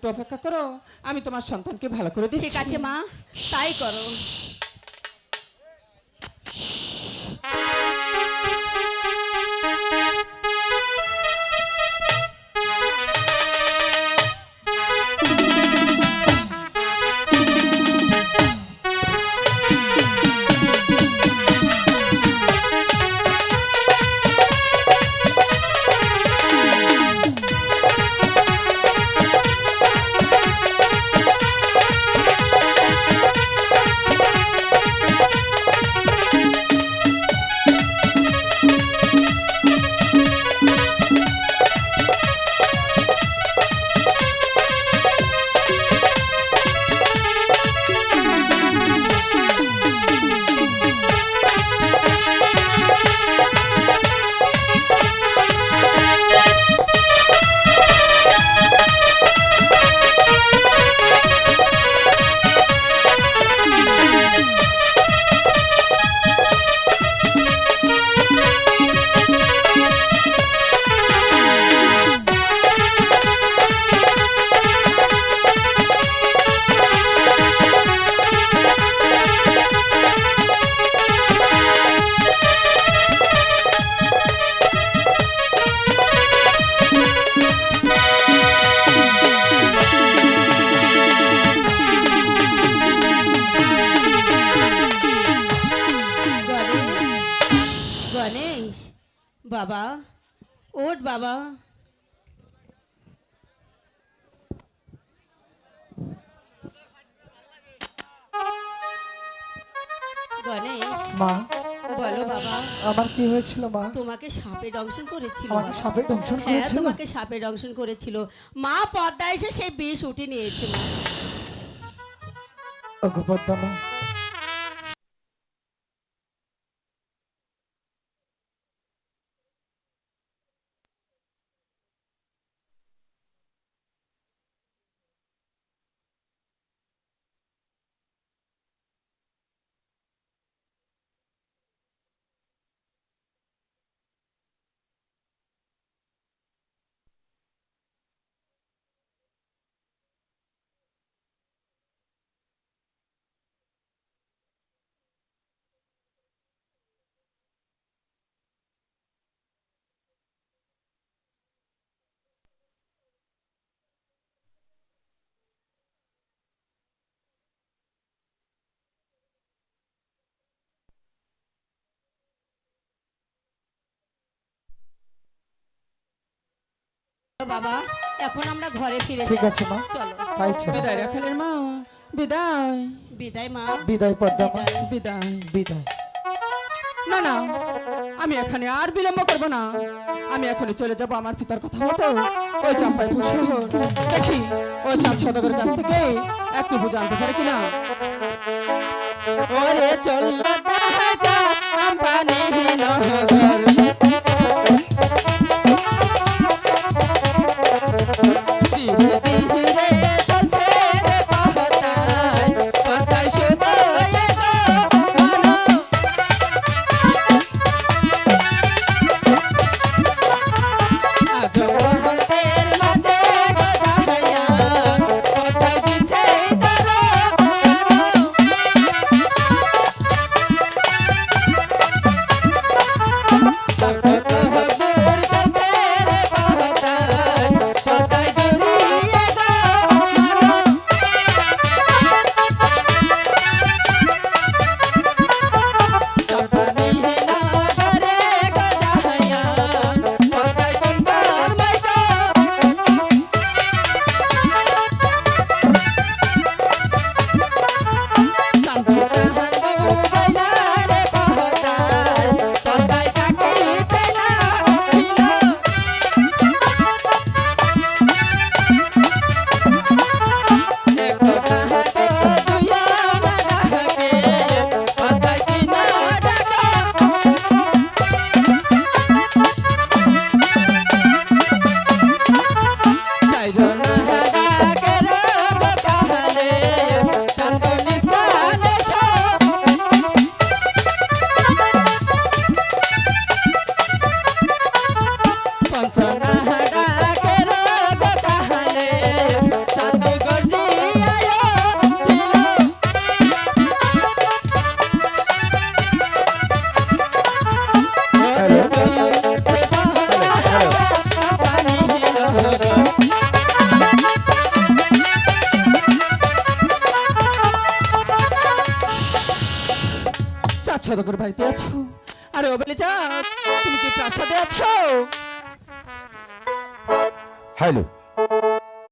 একটু অপেক্ষা করো আমি তোমার সন্তানকে ভালো করে দিচ্ছি। ঠিক আছে মা তাই করো। বাবা। ওঠ বাবা। গণেশ মা। বলো বাবা। আমার কি হয়েছিল মা? তোমাকে সাপে দংশন করেছিল আমাকে সাপে দংশন হ্যাঁ করেছিল? তোমাকে সাপে দংশন করেছিল। মা পদ্মা এসে সেই বিষ উঠে নিয়েছে মা। ওগো পদ্মা মা। বাবা এখন আমরা ঘরে ফিরে ঠিক আছে মা। চলো। তাই চলো। বিদায় রাখালের মা বিদায়। বিদায় মা। বিদায় পদ্মা মা। বিদায়। বিদায়। বিদায়। না না আমি এখানে আর বিলম্ব করব না। আমি এখনই চলে যাব আমার পিতার কথা মতো। ওই শহর। দেখি ওই চাঁদ কাছ থেকে একটু বুঝে আনতে পারে কিনা? ওরে চল ধীরে সদগর বাড়িতে আছো? আরে ও বলে যা তুমি কি প্রাসাদে আছো? হ্যালো